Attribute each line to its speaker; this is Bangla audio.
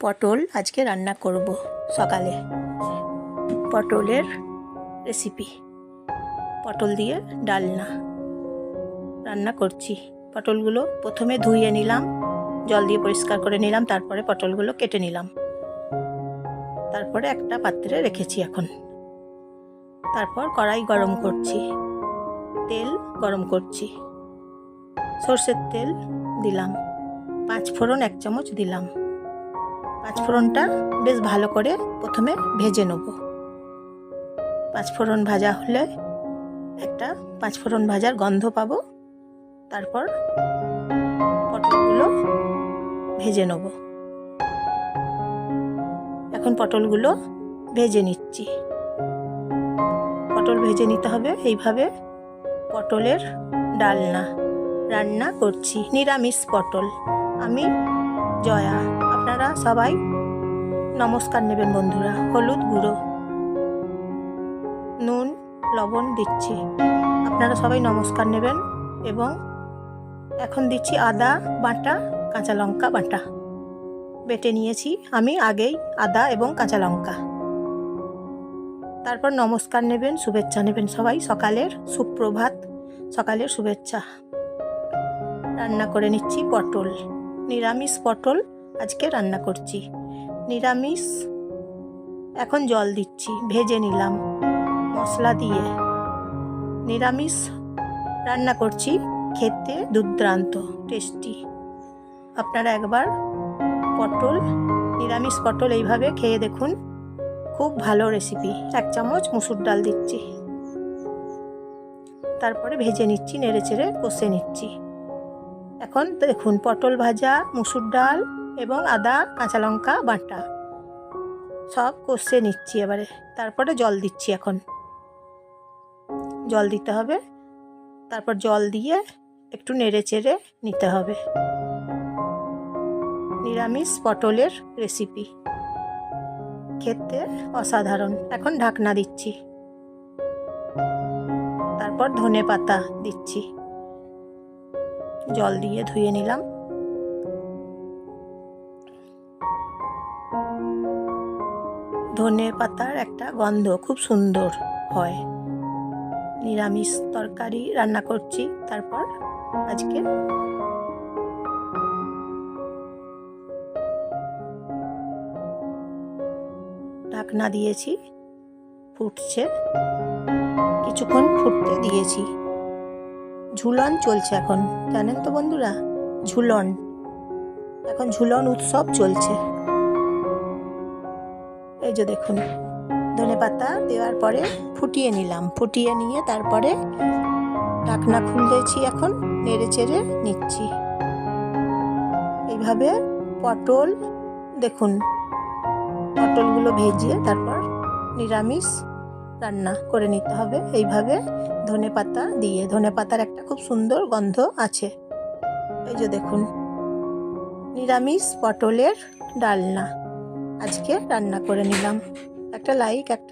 Speaker 1: পটল আজকে রান্না করব সকালে। পটলের রেসিপি পটল দিয়ে ডালনা। রান্না করছি। পটলগুলো প্রথমে ধুয়ে নিলাম, জল দিয়ে পরিষ্কার করে নিলাম, তারপরে পটলগুলো কেটে নিলাম। তারপরে একটা পাত্রে রেখেছি এখন। তারপর কড়াই গরম করছি। তেল গরম করছি। সর্ষের তেল দিলাম। পাঁচ ফোড়ন, এক চামচ দিলাম। পাঁচ ফোড়নটা বেশ ভালো করে প্রথমে ভেজে নেব। পাঁচ ফোড়ন ভাজা হলে একটা পাঁচ ফোড়ন ভাজার গন্ধ পাবো। তারপর পটলগুলো ভেজে নেব। এখন পটলগুলো ভেজে নিচ্ছি। পটল ভেজে নিতে হবে, এইভাবে পটলের ডালনা রান্না করছি, নিরামিষ পটল। আমি জয়া। আপনারা সবাই নমস্কার নেবেন বন্ধুরা। হলুদ গুঁড়ো, নুন, লবণ দিচ্ছি। আপনারা সবাই নমস্কার নেবেন এবং এখন দিচ্ছি আদা বাটা, কাঁচা লঙ্কা বাটা। বেটে নিয়েছি আমি আগেই আদা এবং কাঁচা লঙ্কা। তারপর নমস্কার নেবেন, শুভেচ্ছা নেবেন সবাই সকালের সুপ্রভাত সকালের শুভেচ্ছা। রান্না করে নিচ্ছি পটল, নিরামিষ পটল আজকে রান্না করছি। নিরামিষ। এখন জল দিচ্ছি, ভেজে নিলাম মশলা দিয়ে। নিরামিষ রান্না করছি, খেতে দুর্দান্ত টেস্টি আপনারা একবার পটল, নিরামিষ পটল এইভাবে খেয়ে দেখুন, খুব ভালো রেসিপি এক চামচ মুসুর ডাল দিচ্ছি। তারপরে ভেজে নিচ্ছি নেড়ে চেড়ে কষে নিচ্ছি। এখন দেখুন, পটল ভাজা, মুসুর ডাল এবং আদা, কাঁচা লঙ্কা, বাটা। সব কষে নিচ্ছি এবারে। তারপরে জল দিচ্ছি এখন। জল দিতে হবে। তারপর জল দিয়ে একটু নেড়ে চেড়ে নিতে হবে। নিরামিষ পটলের রেসিপি খেতে অসাধারণ। এখন ঢাকনা দিচ্ছি। তারপর ধনে পাতা দিচ্ছি। জল দিয়ে ধুয়ে নিলাম। ধনে পাতার একটা গন্ধ খুব সুন্দর হয়। নিরামিষ তরকারি রান্না করছি, তারপর আজকে ঢাকনা দিয়েছি, ফুটছে, কিছুক্ষণ ফুটতে দিয়েছি। ঝুলন চলছে এখন, জানেন তো বন্ধুরা? ঝুলন, এখন ঝুলন উৎসব চলছে। এই যে দেখুন, ধনে পাতা দেওয়ার পরে ফুটিয়ে নিলাম। ফুটিয়ে নিয়ে তারপরে ঢাকনা খুলেছি এখন, নেড়ে চেড়ে নিচ্ছি। এইভাবে পটল, দেখুন, পটলগুলো ভেজে তারপর নিরামিষ রান্না করে নিতে হবে। এইভাবে ধনে পাতা দিয়ে, ধনে পাতার একটা খুব সুন্দর গন্ধ আছে। এই যে দেখুন, নিরামিষ পটলের ডালনা। আজকে রান্না করে নিলাম। একটা লাইক একটা